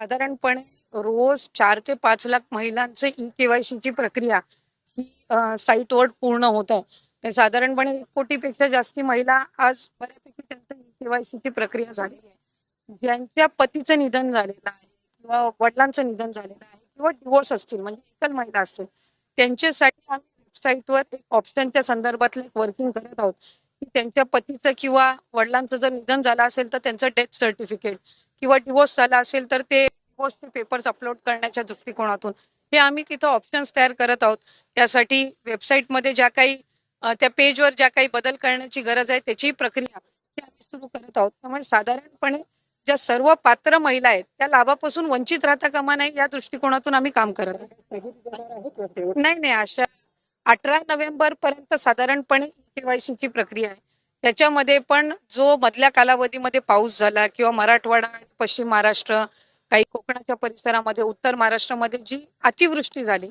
साधारणपणे रोज चार ते पाच लाख महिलांचे ई केवायसीची प्रक्रिया ही साईट साईटवर पूर्ण होत आहे. साधारणपणे एक कोटीपेक्षा जास्ती महिला आज बऱ्यापैकी त्यांचं ई केवायसीची प्रक्रिया झालेली आहे. ज्यांच्या पतीचं निधन झालेलं आहे किंवा वडिलांचं निधन झालेलं आहे किंवा डिवोर्स असतील म्हणजे एकल महिला असतील त्यांच्यासाठी आम्ही वेबसाईटवर एक ऑप्शनच्या संदर्भातलं एक वर्किंग करत आहोत. की त्यांच्या पतीचं किंवा वडिलांचं जर निधन झालं असेल तर त्यांचं डेथ सर्टिफिकेट किंवा डिवोर्स झाला असेल तर ते डिवोर्सचे पेपर्स अपलोड करण्याच्या दृष्टिकोनातून. हे आम्ही तिथं ऑप्शन्स तयार करत आहोत. त्यासाठी वेबसाईटमध्ये ज्या काही त्या पेजवर ज्या काही बदल करण्याची गरज आहे त्याची प्रक्रिया ही आम्ही सुरू करत आहोत. त्यामुळे साधारणपणे ज्या सर्व पात्र महिला आहेत त्या लाभापासून वंचित राहता कामा नाही या दृष्टिकोनातून आम्ही काम करत आहोत. नाही नाही अशा अठरा नोव्हेंबर पर्यंत साधारणपणे केवायसीची प्रक्रिया आहे. त्याच्यामध्ये पण जो मधल्या कालावधीमध्ये पाऊस झाला किंवा मराठवाडा आणि पश्चिम महाराष्ट्र काही कोकणाच्या परिसरामध्ये उत्तर महाराष्ट्रामध्ये जी अतिवृष्टी झाली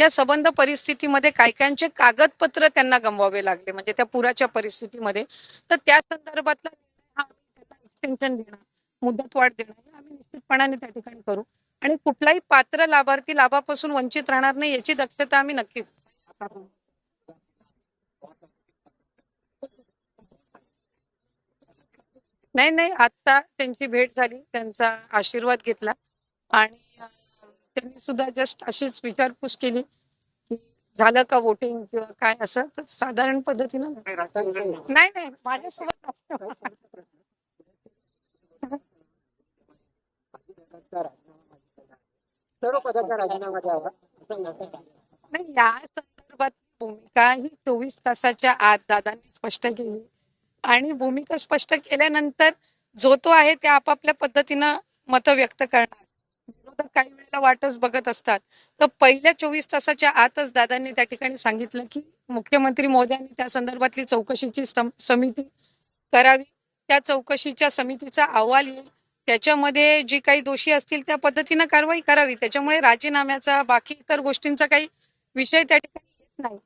या संबंध परिस्थितीमध्ये काही काहींचे कागदपत्र त्यांना गमवावे लागले म्हणजे त्या पुराच्या परिस्थितीमध्ये. तर त्या संदर्भातला हा एक्सटेन्शन देणं मुदतवाढ देणं हे आम्ही निश्चितपणाने त्या ठिकाणी करू. आणि कुठलाही पात्र लाभार्थी लाभापासून वंचित राहणार नाही याची दक्षता आम्ही नक्कीच नाही नाही आता त्यांची भेट झाली त्यांचा आशीर्वाद घेतला आणि त्यांनी सुद्धा जस्ट अशीच विचारपूस केली की झालं का वोटिंग किंवा काय असं तर साधारण पद्धतीनं नाही नाही माझ्यासोबत. सर्व पदाचा राजीनामा द्यावा. नाही या संदर्भात भूमिका ही चोवीस तासाच्या आत दादांनी स्पष्ट केली आणि भूमिका स्पष्ट केल्यानंतर जो तो आहे त्या आपापल्या पद्धतीनं मतं व्यक्त करणार. विरोधक काही वेळेला वाटच बघत असतात. तर पहिल्या चोवीस तासाच्या आतच दादांनी त्या ठिकाणी सांगितलं की मुख्यमंत्री मोद्यांनी त्या संदर्भातली चौकशीची समिती करावी. त्या चौकशीच्या समितीचा अहवाल येईल. त्याच्यामध्ये जी काही दोषी असतील त्या पद्धतीनं कारवाई करावी. त्याच्यामुळे राजीनाम्याचा बाकी इतर गोष्टींचा काही विषय त्या ठिकाणी येत नाही.